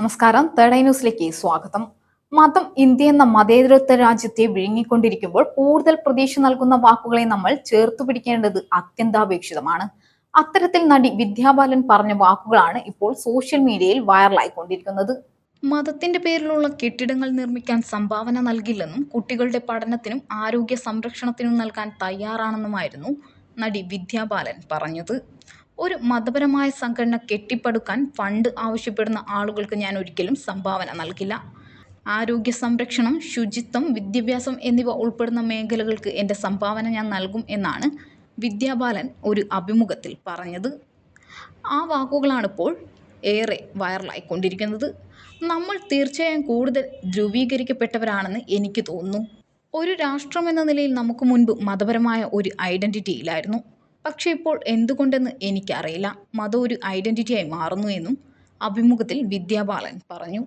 നമസ്കാരം. Third eye ന്യൂസിലേക്ക് സ്വാഗതം. മതം ഇന്ത്യ എന്ന മതേതരത്വ രാജ്യത്തെ വിഴുങ്ങിക്കൊണ്ടിരിക്കുമ്പോൾ കൂടുതൽ പ്രതീക്ഷ നൽകുന്ന വാക്കുകളെ നമ്മൾ ചേർത്തു പിടിക്കേണ്ടത് അത്യന്താപേക്ഷിതമാണ്. അത്തരത്തിൽ നടി വിദ്യാബാലൻ പറഞ്ഞ വാക്കുകളാണ് ഇപ്പോൾ സോഷ്യൽ മീഡിയയിൽ വൈറലായിക്കൊണ്ടിരിക്കുന്നത്. മതത്തിന്റെ പേരിലുള്ള കെട്ടിടങ്ങൾ നിർമ്മിക്കാൻ സംഭാവന നൽകില്ലെന്നും കുട്ടികളുടെ പഠനത്തിനും ആരോഗ്യ സംരക്ഷണത്തിനും നൽകാൻ തയ്യാറാണെന്നുമായിരുന്നു നടി വിദ്യാബാലൻ പറഞ്ഞത്. ഒരു മതപരമായ സംഘടന കെട്ടിപ്പടുക്കാൻ ഫണ്ട് ആവശ്യപ്പെടുന്ന ആളുകൾക്ക് ഞാൻ ഒരിക്കലും സംഭാവന നൽകില്ല. ആരോഗ്യ സംരക്ഷണം ശുചിത്വം വിദ്യാഭ്യാസം എന്നിവ ഉൾപ്പെടുന്ന മേഖലകൾക്ക് എന്റെ സംഭാവന ഞാൻ നൽകും എന്നാണ് വിദ്യാബാലൻ ഒരു അഭിമുഖത്തിൽ പറഞ്ഞത്. ആ വാക്കുകളാണിപ്പോൾ ഏറെ വൈറലായിക്കൊണ്ടിരിക്കുന്നത്. നമ്മൾ തീർച്ചയായും കൂടുതൽ ധ്രുവീകരിക്കപ്പെട്ടവരാണെന്ന് എനിക്ക് തോന്നുന്നു. ഒരു രാഷ്ട്രം എന്ന നിലയിൽ നമുക്ക് മുൻപ് മതപരമായ ഒരു ഐഡന്റിറ്റി ഇല്ലായിരുന്നു പക്ഷേ ഇപ്പോൾ എന്തുകൊണ്ടെന്ന് എനിക്കറിയില്ല. മതം ഒരു ഐഡന്റിറ്റിയായി മാറുന്നു എന്നും അഭിമുഖത്തിൽ വിദ്യാബാലൻ പറഞ്ഞു.